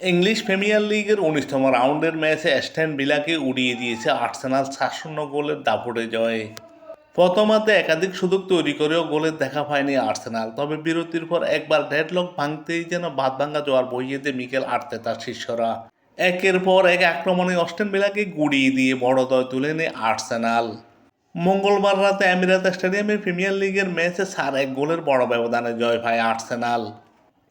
English premier লিগের উনিশতম রাউন্ডের ম্যাচে অ্যাস্টন বিলাকে উড়িয়ে দিয়েছে আর্সেনাল শূন্য গোলের দাপটে জয়ে। প্রথমার্ধে একাধিক সুযোগ তৈরি করেও গোলের দেখা পায়নি আর্সেনাল, তবে বিরতির পর একবার ডেডলক ভাঙতেই যেন বাদ ভাঙ্গা জোয়ার বইয়ে দেয় মিকেল আর্তেতার শিষ্যরা। একের পর এক আক্রমণে অস্টেন বিলাকে গুড়িয়ে দিয়ে বড় দয় তুলে নেয় আর্সেনাল। মঙ্গলবার রাতে আমিরাত স্টেডিয়ামের প্রিমিয়ার লিগের ম্যাচে সার এক গোলের বড় ব্যবধানে জয় পায় আর্সেনাল।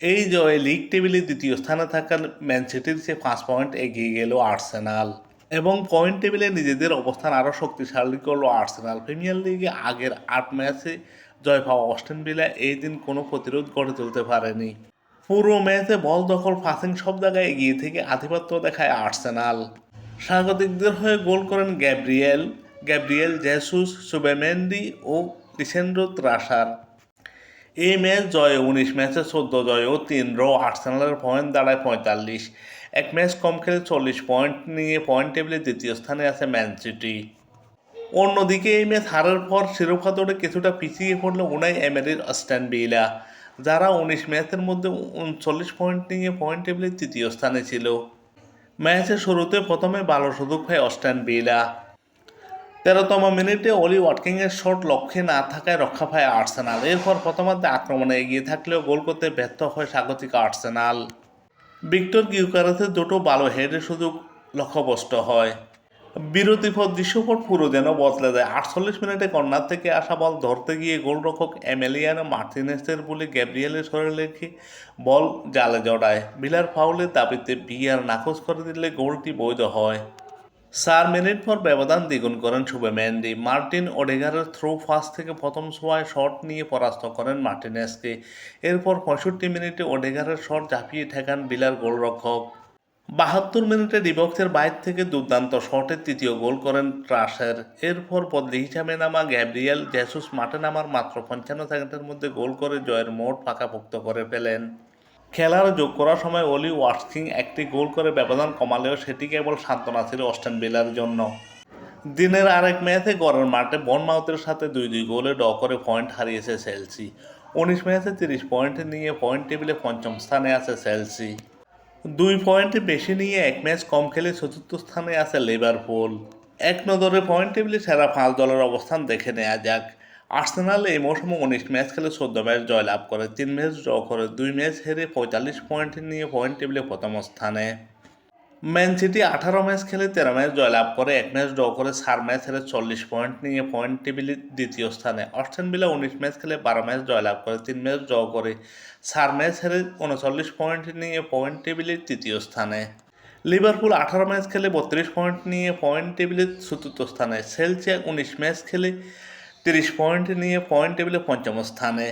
এই জয়ে লিগ টেবিলে দ্বিতীয় স্থানে থাকা ম্যান সিটির চেয়ে পাঁচ পয়েন্ট এগিয়ে গেল আর্সেনাল এবং পয়েন্ট টেবিলে নিজেদের অবস্থান আরও শক্তিশালী করল আর্সেনাল প্রিমিয়ার লিগে আগের আট ম্যাচে জয় পাওয়া অস্টেন ভিলা এই দিন কোনো প্রতিরোধ গড়ে তুলতে পারেনি। পুরো ম্যাচে বল দখল পাসিং সব জায়গায় এগিয়ে থেকে আধিপত্য দেখায় আর্সেনাল স্বাগতিকদের হয়ে গোল করেন গ্যাব্রিয়েল গ্যাব্রিয়েল জেসুস সুবেমেন্ডি ও লিসেন্ড্রো ত্রাসার এই ম্যাচ জয়ে উনিশ, ম্যাচে চোদ্দ জয় ও তিন, র আর্সেনালের পয়েন্ট দাঁড়ায় পঁয়তাল্লিশ। এক ম্যাচ কম খেলে চল্লিশ পয়েন্ট নিয়ে পয়েন্ট টেবিলে দ্বিতীয় স্থানে আছে ম্যান সিটি। অন্যদিকে এই ম্যাচ হারার পর শিরোপা দৌড়ে কিছুটা পিছিয়ে পড়ল উনাই এমারির অস্টান বিলা যারা উনিশ ম্যাচের মধ্যে উনচল্লিশ পয়েন্ট নিয়ে পয়েন্ট টেবিলে তৃতীয় স্থানে ছিল। ম্যাচের শুরুতে প্রথমে ভালো সুযোগ পায় অস্টান বিলা তেরোতম মিনিটে অলি ওয়াটকিংয়ের শট লক্ষ্যে না থাকায় রক্ষা পায় আর্সেনাল। এরপর প্রথমার্ধে আক্রমণে এগিয়ে থাকলেও গোল করতে ব্যর্থ হয় স্বাগতিক আর্সেনাল। ভিক্টর গিউকারাসের দুটো ভালো হেডের সুযোগ লক্ষ্যভ্রষ্ট হয়। বিরতির পর দৃশ্যপট পুরো যেন বদলে দেয়। আটচল্লিশ মিনিটে কর্নার থেকে আসা বল ধরতে গিয়ে গোলরক্ষক এমেলিয়ানো মার্টিনেসের বলে গ্যাব্রিয়েলের শরীরে বল জালে জড়ায়। বিলার ফাউলের দাবিতে বিয়ার নাকচ করে দিলে গোলটি বৈধ হয়। চার মিনিট পর ব্যবধান দ্বিগুণ করেন শুভেমেন্ডি মার্টিন ওডেগারের থ্রো ফার্স্ট থেকে প্রথম ছোঁয়ায় শট নিয়ে পরাস্ত করেন মার্টিনেসকে। এরপর পঁয়ষট্টি মিনিটে ওডেগারের শট ঝাঁপিয়ে ঠেকান বিলার গোলরক্ষক। বাহাত্তর মিনিটে ডিবক্সের বাইর থেকে দুর্দান্ত শটে তৃতীয় গোল করেন ট্রাসের। এরপর বদলি হিসাবে নামা গ্যাব্রিয়েল, জেসুস মাঠে নামার মাত্র পঞ্চান্ন সেকেন্ডের মধ্যে গোল করে জয়ের মোট পাকাপোক্ত করে ফেলেন। খেলার যোগ করার সময় অলি ওয়াটকিং একটি গোল করে ব্যবধান কমালেও সেটি কেবল সান্ত্বনা ছিল অস্টেন ভিলার জন্য। দিনের আরেক ম্যাচে গড়ের মাঠে বনমাউথের সাথে দুই দুই গোলে ড করে পয়েন্ট হারিয়েছে চেলসি। উনিশ ম্যাচে তিরিশ পয়েন্ট নিয়ে পয়েন্ট টেবিলে পঞ্চম স্থানে আছে চেলসি। দুই পয়েন্টে বেশি নিয়ে এক ম্যাচ কম খেলে চতুর্থ স্থানে আছে লিভারপুল। এক নজরে পয়েন্ট টেবিলে সেরা পাঁচ দলের অবস্থান দেখে নেওয়া যাক। আর্সেনাল এই মৌসুমে উনিশ ম্যাচ খেলে চোদ্দ ম্যাচ জয়লাভ করে, তিন ম্যাচ ড্র করে, দুই ম্যাচ হেরে পঁয়তাল্লিশ পয়েন্ট নিয়ে পয়েন্ট টেবিলে প্রথম স্থানে। ম্যান সিটি আঠারো ম্যাচ খেলে তেরো ম্যাচ জয়লাভ করে, এক ম্যাচ ড্র করে চার ম্যাচ হেরে চল্লিশ পয়েন্ট নিয়ে পয়েন্ট টেবিলে দ্বিতীয় স্থানে। অস্টেন বিলা উনিশ ম্যাচ খেলে বারো ম্যাচ জয়লাভ করে, তিন ম্যাচ ড্র করে, চার ম্যাচ হেরে উনচল্লিশ পয়েন্ট নিয়ে পয়েন্ট টেবিলে তৃতীয় স্থানে। লিভারপুল আঠারো ম্যাচ খেলে বত্রিশ পয়েন্ট নিয়ে পয়েন্ট টেবিলে চতুর্থ স্থানে। সেলসিয়া উনিশ ম্যাচ খেলে তিরিশ পয়েন্ট নিয়ে পয়েন্ট টেবিলে পঞ্চম স্থানে।